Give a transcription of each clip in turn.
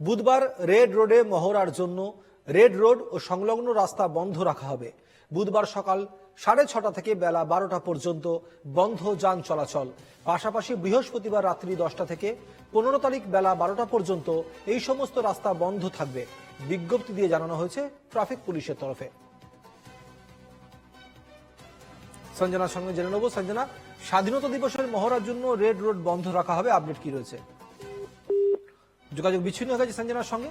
বুধবার রেড রোডে মহড়ার জন্য রেড রোড ও সংলগ্ন রাস্তা বন্ধ রাখা হবে। বুধবার সকাল সাড়ে ছটা থেকে বেলা বারোটা পর্যন্ত বন্ধ যান চলাচল। পাশাপাশি বৃহস্পতিবার রাত্রি দশটা থেকে পনেরো তারিখ বেলা বারোটা পর্যন্ত এই সমস্ত রাস্তা বন্ধ থাকবে, বিজ্ঞপ্তি দিয়ে জানানো হয়েছে ট্রাফিক পুলিশের তরফে। সঞ্জনার সঙ্গে জেনে নেব। সঞ্জনা, স্বাধীনতা দিবসের মহড়ার জন্য রেড রোড বন্ধ রাখা হবে, আপডেট কি রয়েছে? যোগাযোগ বিচ্ছিন্ন হয়ে গেছে সঞ্জনার সঙ্গে।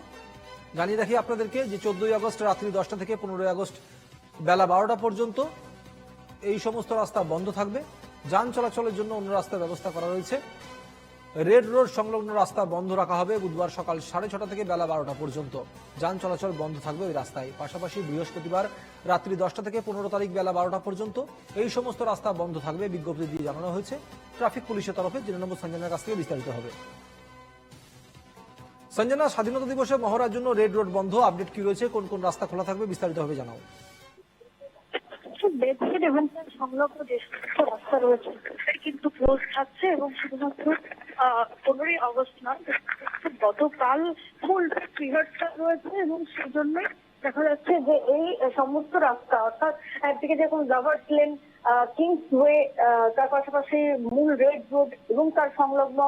জানিয়ে রাখি আপনাদেরকে যে চোদ্দই আগস্ট রাত্রি দশটা থেকে পনেরোই আগস্ট বেলা বারোটা পর্যন্ত এই সমস্ত রাস্তা বন্ধ থাকবে। যান চলাচলের জন্য অন্য রাস্তার ব্যবস্থা করা রয়েছে। রেড রোড সংলগ্ন রাস্তা বন্ধ রাখা হবে বুধবার সকাল সাড়ে ছটা থেকে বেলা বারোটা পর্যন্ত। যান চলাচল বন্ধ থাকবে ওই রাস্তায়। পাশাপাশি বৃহস্পতিবার রাত্রি দশটা থেকে পনেরো তারিখ বেলা বারোটা পর্যন্ত এই সমস্ত রাস্তা বন্ধ থাকবে, বিজ্ঞপ্তি দিয়ে জানানো হয়েছে। ট্রাফিক পুলিশের তরফে, জেনে সঞ্জনার কাছ থেকে বিস্তারিত হবে। সঞ্জনা, স্বাধীনতা দিবসে মহড়ার জন্য রেড রোড বন্ধ। আপডেট কি রয়েছে? কোন কোন রাস্তা খোলা থাকবে বিস্তারিত হবে জানাও। বেডশিট এবং সংলগ্ন যে সমস্ত রাস্তা রয়েছে সেটাই কিন্তু ক্লোজ থাকছে এবং শুধুমাত্র পনেরোই আগস্ট নয় গতকাল ফুল রিহার্সাল রয়েছে এবং সেই জন্যই দেখা যাচ্ছে যে এই সমস্ত রাস্তা, অর্থাৎ একদিকে যেরকম জাভার্স লেন কিংস ওয়ে তার পাশাপাশি মূল রেড রোড এবং তার সংলগ্ন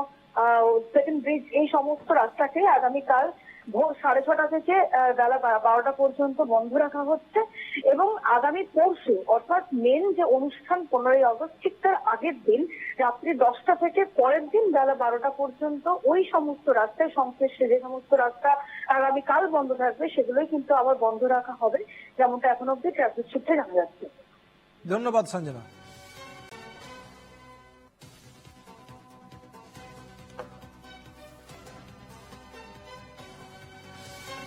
সেকেন্ড ব্রিজ এই সমস্ত রাস্তাকে আগামীকাল ভোর সাড়ে ছটা থেকে বেলা বারোটা পর্যন্ত বন্ধ রাখা হচ্ছে এবং আগামী পরশু, অর্থাৎ মেন যে অনুষ্ঠান পনেরোই আগস্ট, ঠিক তার আগের দিন, রাত্রি দশটা থেকে পরের দিন বেলা বারোটা পর্যন্ত ওই সমস্ত রাস্তায় সংশ্লিষ্ট যে সমস্ত রাস্তা আগামীকাল বন্ধ থাকবে, সেগুলোই কিন্তু আবার বন্ধ রাখা হবে, যেমনটা এখন অব্দি ট্রাফিক সূত্রে জানা যাচ্ছে। ধন্যবাদ, সঞ্জনা।